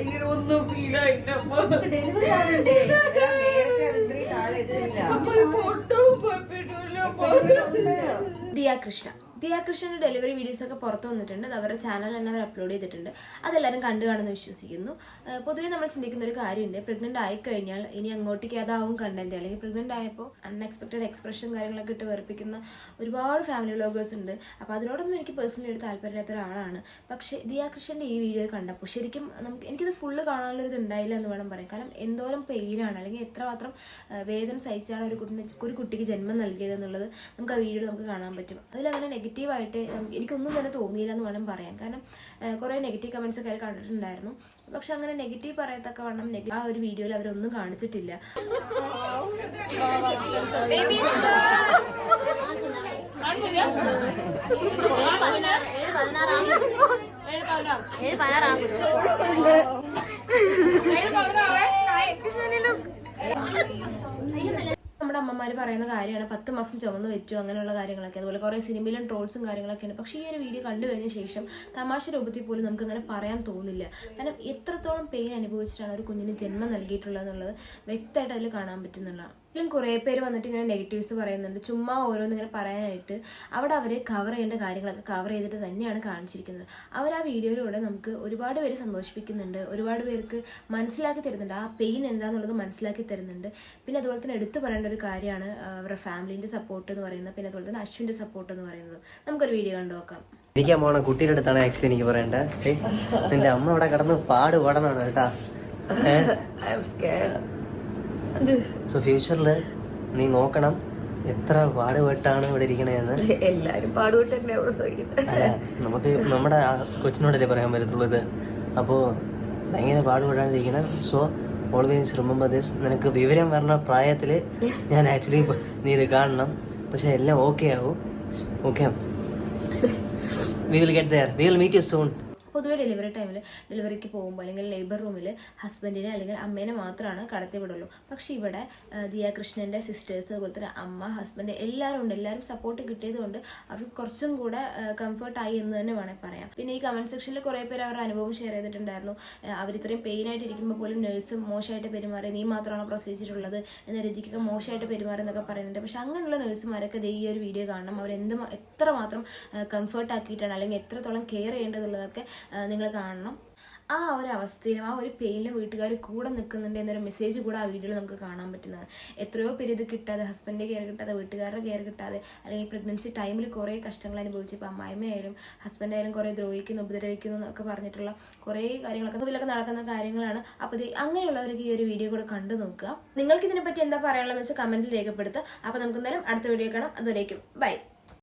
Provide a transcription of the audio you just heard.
ഇങ്ങനെ ഒന്നും ദിയ കൃഷ്ണ. കൃഷ്ണന്റെ ഡെലിവറി വീഡിയോസ് ഒക്കെ പുറത്ത് വന്നിട്ടുണ്ട്. അവരുടെ ചാനൽ തന്നെ അവർ അപ്ലോഡ് ചെയ്തിട്ടുണ്ട്. അതെല്ലാവരും കണ്ടു കാണുമെന്ന് വിശ്വസിക്കുന്നു. പൊതുവേ നമ്മൾ ചിന്തിക്കുന്ന ഒരു കാര്യമുണ്ട്. ആയി കഴിഞ്ഞാൽ ഇനി അങ്ങോട്ടേക്ക് അതാവും കണ്ടന്റ് അല്ലെങ്കിൽ പ്രഗ്നന്റ് ആയപ്പോൾ അൺഎക്സ്പെക്ടഡ് എക്സ്പ്രഷൻ കാര്യങ്ങളൊക്കെ ഇട്ട് വെറുപ്പിക്കുന്ന ഒരുപാട് ഫാമിലി വ്ളോഗേഴ്സ് ഉണ്ട്. അപ്പോൾ അതിനോടൊന്നും എനിക്ക് പേഴ്സണലി ഒരു താല്പര്യമില്ലാത്ത ഒരാളാണ്. പക്ഷേ ദിയ കൃഷ്ണന്റെ ഈ വീഡിയോ കണ്ടപ്പോൾ ശരിക്കും നമുക്ക് എനിക്കിത് ഫുള്ള് കാണാനുള്ളൊരു ഇതുണ്ടായില്ല എന്ന് വേണം പറയാം കാരണം എന്തോരം പെയിനാണ് അല്ലെങ്കിൽ എത്രമാത്രം വേദന സഹിച്ചാണ് ഒരു കുട്ടിനെ ഒരു കുട്ടിക്ക് ജന്മം നൽകിയത് എന്നുള്ളത് നമുക്ക് ആ വീഡിയോ നമുക്ക് കാണാൻ പറ്റും. അതിലങ്ങനെ നെഗറ്റീവായിട്ട് എനിക്കൊന്നും തന്നെ തോന്നിയില്ല എന്ന് വേണം പറയാൻ. കാരണം കുറേ നെഗറ്റീവ് കമൻസ് ഒക്കെ കണ്ടിട്ടുണ്ടായിരുന്നു. പക്ഷെ അങ്ങനെ നെഗറ്റീവ് പറയത്തക്ക വണ്ണം ആ ഒരു വീഡിയോയിൽ അവരൊന്നും കാണിച്ചിട്ടില്ല. നമ്മുടെ അമ്മമാർ പറയുന്ന കാര്യമാണ് പത്ത് മാസം ചുമന്ന് വെച്ചു അങ്ങനെയുള്ള കാര്യങ്ങളൊക്കെ. അതുപോലെ കുറേ സിനിമയിലും ട്രോൾസും കാര്യങ്ങളൊക്കെയാണ് പക്ഷേ ഈ ഒരു വീഡിയോ കണ്ടു കഴിഞ്ഞ ശേഷം തമാശ രൂപത്തിൽ പോലും നമുക്ക് അങ്ങനെ പറയാൻ തോന്നില്ല. കാരണം എത്രത്തോളം പെയിൻ അനുഭവിച്ചിട്ടാണ് ഒരു കുഞ്ഞിന് ജന്മം നൽകിയിട്ടുള്ളത് എന്നുള്ളത് വ്യക്തമായിട്ട് അതിൽ കാണാൻ പറ്റുന്നുള്ളതാണ്. ഇതിലും കുറേ പേര് വന്നിട്ട് ഇങ്ങനെ നെഗറ്റീവ്സ് പറയുന്നുണ്ട്. ചുമ്മാ ഓരോന്ന് ഇങ്ങനെ പറയാനായിട്ട് അവിടെ അവരെ കവർ ചെയ്യേണ്ട കാര്യങ്ങളൊക്കെ കവർ ചെയ്തിട്ട് തന്നെയാണ് കാണിച്ചിരിക്കുന്നത്. അവർ ആ വീഡിയോയിലൂടെ നമുക്ക് ഒരുപാട് പേര് സന്തോഷിപ്പിക്കുന്നുണ്ട്. ഒരുപാട് പേർക്ക് മനസ്സിലാക്കി തരുന്നുണ്ട്. ആ പെയിൻ എന്താണെന്നുള്ളത് മനസ്സിലാക്കി തരുന്നുണ്ട്. പിന്നെ അതുപോലെ തന്നെ എടുത്തു പറയേണ്ട ഒരു കാര്യമാണ് അവരുടെ ഫാമിലിന്റെ സപ്പോർട്ട് എന്ന് പറയുന്നത്. പിന്നെ അതുപോലെ തന്നെ അശ്വിന്റെ സപ്പോർട്ട് എന്ന് പറയുന്നത്. നമുക്കൊരു വീഡിയോ കണ്ടു നോക്കാം. ഇരിക്കാൻ പോണ കുട്ടിയുടെ അടുത്താണ് ആക്ച്വലി എനിക്ക് പറയണ്ടേ നിന്റെ അമ്മ അവിടെ കിടന്ന് പാട് പാടണമാണ് കേട്ടാ. സോ ഫ്യൂച്ചറിൽ നീ നോക്കണം എത്ര പാടുപെട്ടാണ് ഇവിടെ ഇരിക്കണേന്ന്. എല്ലാരും പാടുപെട്ട് നമുക്ക് നമ്മുടെ കൊച്ചിനോടല്ലേ പറയാൻ പറ്റത്തുള്ളൂ ഇത്. അപ്പോൾ ഭയങ്കര പാടുപെടാണ്ടിരിക്കണം സോ ഓൾവേസ് റിമെമ്പർ ദിസ് നിനക്ക് വിവരം വരണ പ്രായത്തിൽ ഞാൻ ആക്ച്വലി നീ ഇത് കാണണം. പക്ഷെ എല്ലാം ഓക്കെ ആവും. Okay we will get there we will meet you soon പൊതുവെ ഡെലിവറി ടൈമിൽ ഡെലിവറിക്ക് പോകുമ്പോൾ അല്ലെങ്കിൽ ലേബർ റൂമിൽ ഹസ്ബൻഡിനെ അല്ലെങ്കിൽ അമ്മേനെ മാത്രമാണ് കടത്തി വിടുള്ളൂ. പക്ഷേ ഇവിടെ ദിയ കൃഷ്ണന്റെ സിസ്റ്റേഴ്സ് അതുപോലെ തന്നെ അമ്മ ഹസ്ബൻഡ് എല്ലാവരും ഉണ്ട്. എല്ലാവരും സപ്പോർട്ട് കിട്ടിയത് കൊണ്ട് അവർക്ക് കുറച്ചും കൂടെ കംഫർട്ടായി എന്ന് തന്നെ വേണേൽ പറയാം. പിന്നെ ഈ കമന്റ് സെക്ഷനിൽ കുറേ പേര് അവരുടെ അനുഭവം ഷെയർ ചെയ്തിട്ടുണ്ടായിരുന്നു. പെയിൻ ആയിട്ട് ഇരിക്കുമ്പോൾ പോലും നേഴ്സും മോശമായിട്ട് പെരുമാറി നീ മാത്രമാണോ പ്രസവിച്ചിട്ടുള്ളത്? എന്ന രീതിക്കൊക്കെ മോശമായിട്ട് പെരുമാറി എന്നൊക്കെ പറയുന്നുണ്ട്. പക്ഷെ അങ്ങനെയുള്ള നേഴ്സുമാരൊക്കെ ദേ ഈ ഒരു വീഡിയോ കാണണം. അവർ എന്ത് എത്ര മാത്രം കംഫർട്ട് ആക്കിയിട്ടാണ് അല്ലെങ്കിൽ എത്രത്തോളം കെയർ ചെയ്യേണ്ടതുള്ളതൊക്കെ നിങ്ങൾ കാണണം. ആ ഒരു അവസ്ഥയിലും ആ ഒരു പെയിനിലും വീട്ടുകാർ കൂടെ നിൽക്കുന്നുണ്ട് എന്നൊരു മെസ്സേജ് കൂടെ ആ വീഡിയോയിൽ നമുക്ക് കാണാൻ പറ്റുന്നത് എത്രയോ പേര് ഇത് കിട്ടാതെ ഹസ്ബൻഡിന്റെ കെയർ കിട്ടാതെ വീട്ടുകാരുടെ കെയർ കിട്ടാതെ അല്ലെങ്കിൽ പ്രഗ്നൻസി ടൈമിൽ കുറേ കഷ്ടങ്ങൾ അനുഭവിച്ച് ഇപ്പോൾ അമ്മായിമ്മയായാലും ഹസ്ബൻഡായാലും കുറേ ദ്രോഹിക്കുന്നു ഉപദ്രവിക്കുന്നു എന്നൊക്കെ പറഞ്ഞിട്ടുള്ള കുറേ കാര്യങ്ങളൊക്കെ ഇതിലൊക്കെ നടക്കുന്ന കാര്യങ്ങളാണ്. അപ്പോൾ ഇത് അങ്ങനെയുള്ളവർക്ക് ഈ ഒരു വീഡിയോ കൂടെ കണ്ടു നോക്കുക. നിങ്ങൾക്ക് ഇതിനെപ്പറ്റി എന്താ പറയാനുള്ളതെന്ന് വെച്ചാൽ കമന്റിൽ രേഖപ്പെടുത്തുക. അപ്പോൾ നമുക്ക് എന്തായാലും അടുത്ത വീഡിയോ കാണാം. അതുവരേക്കും. ബൈ